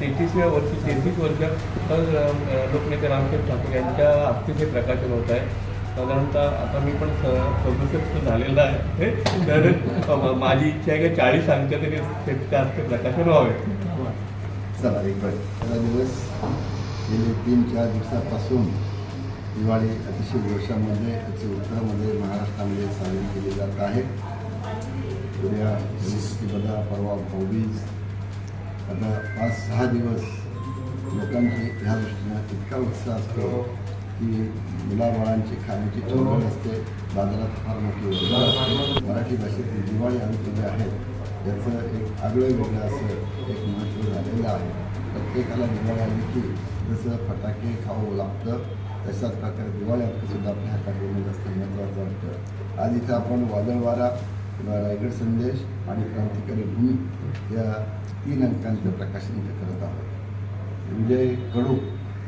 तेहतीसव्या वर्षी तेहतीस वर्ष लोकनेते रामशेठ ठाकूर यांच्या हस्ते हे प्रकाशन होत आहे. साधारणतः आता मी पण स- सदुसष्ट झालेला आहे. तर माझी इच्छा आहे की चाळीस अंक तरी त्याच्या हस्ते प्रकाशन व्हावे. चला एक पहिला दिवस गेले तीन चार दिवसापासून दिवाळी अतिशय वर्षामध्ये अतिशय उत्तरामध्ये महाराष्ट्रामध्ये साजरी केली जात आहे. उद्या गणपतीपदा परवा भाऊबीज आता पाच सहा दिवस लोकांची ह्या दृष्टीनं इतका उत्साह असतो की मुलाबाळांची खाण्याची चोरण असते बाजारात फार मोठी असते. मराठी भाषेतील दिवाळी अंक जे आहे याचं एक आगळं वेगळं असं एक महत्त्व झालेलं आहे. प्रत्येकाला दिवाळी आली की जसं फटाके खावं लागतं तशाच प्रकारे दिवाळी अंकसुद्धा आपल्या हातात जास्त महत्त्वाचं वाटतं आज इथं आपण वादळवारा रायगड संदेश आणि क्रांतिकारी भूमी या तीन अंकांचं प्रकाशन इथे करत आहोत. विजय कडू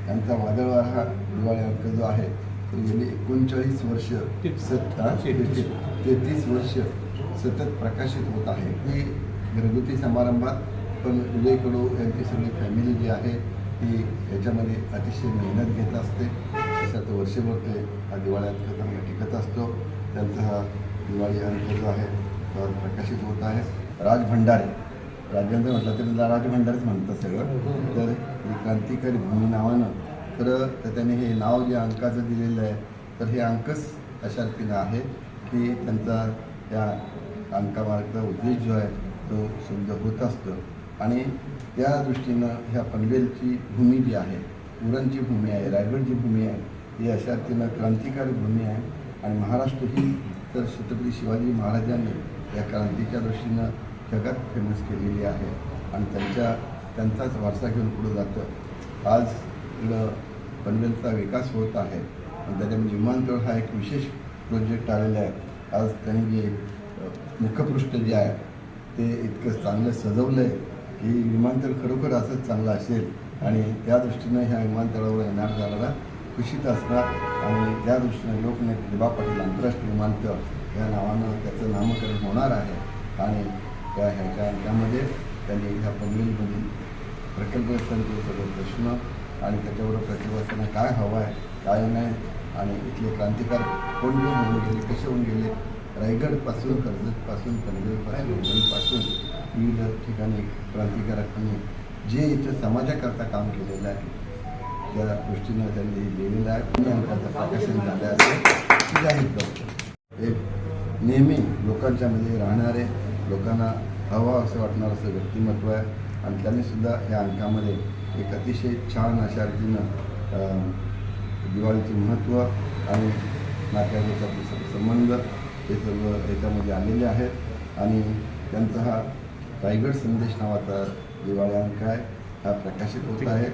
यांचा वादळवार हा दिवाळी अंक जो आहे तो गेली एकोणचाळीस वर्ष तेहतीस. वर्ष सतत प्रकाशित होत आहे. ही घरगुती समारंभात पण विजय कडू यांची सगळी फॅमिली जी आहे ती याच्यामध्ये अतिशय मेहनत घेत असते. तसं वर्षभर ते हा दिवाळी अंक चांगला टिकत असतो. त्यांचा हा दिवाळी अंक जो आहे तो प्रकाशित होत आहे. राज भंडारे. राजेंद्र म्हटलं तरी त्याला राज भंडारेच म्हणतं सगळं. तर ही क्रांतिकारी भूमी नावानं खरं तर त्याने हे नाव जे अंकाचं दिलेलं आहे तर हे अंकच अशा रीतीनं आहे की त्यांचा त्या अंकामार्गचा उद्देश जो आहे तो सिद्ध होत असतो. आणि त्या दृष्टीनं ह्या पनवेलची भूमी जी आहे उरणची भूमी आहे रायगडची भूमी आहे ही अशा रीतीनं क्रांतिकारी भूमी आहे. आणि महाराष्ट्र ही तर छत्रपती शिवाजी महाराजांनी या क्रांतीच्या दृष्टीनं जगात फेमस केलेली आहे आणि त्यांच्या त्यांचाच वारसा घेऊन पुढं जातं आज इकडं पनवेलचा विकास होत आहे आणि त्याच्यामध्ये विमानतळ हा एक विशेष प्रोजेक्ट आलेला आहे. आज त्यांनी जे मुखपृष्ठ जे आहे ते इतकं चांगलं सजवलं आहे की विमानतळ खरोखर असंच चांगलं असेल आणि त्या दृष्टीनं ह्या विमानतळावर येणार जाणारा खुशीत असणार आणि त्या दृष्टीनं लोकनेते दिबा पाटील आंतरराष्ट्रीय विमानतळ या नावानं त्याचं नामकरण होणार आहे. आणि त्या ह्याच्या अंकामध्ये त्यांनी ह्या पनवेलमधील प्रकल्पग्रस्तांचे सगळे प्रश्न आणि त्याच्यावर प्रतिभासना काय हवं आहे काय नाही आणि इथले क्रांतिकार कोण कोण होऊन गेले कसे होऊन गेले रायगडपासून कर्जतपासून पनवेलपासून मुंबईपासून विविध ठिकाणी क्रांतिकारकांनी जे इथं समाजाकरता काम केलेलं आहे त्या दृष्टीनं त्यांनी लिहिलेलं आहे. पुणे अंकाचं प्रकाशन झालं आहे जाहीर करतो. एक नेहमी लोकांच्यामध्ये राहणारे लोकांना हवं असं वाटणार असं व्यक्तिमत्व आहे. आणि त्यांनी सुद्धा या अंकामध्ये एक अतिशय छान अशा रीतीनं दिवाळीचे महत्त्व आणि नाट्याचा संबंध हे सर्व याच्यामध्ये आलेले आहेत. आणि त्यांचा हा रायगड संदेश नावाचा दिवाळी अंक आहे. हा प्रकाशित होत आहे.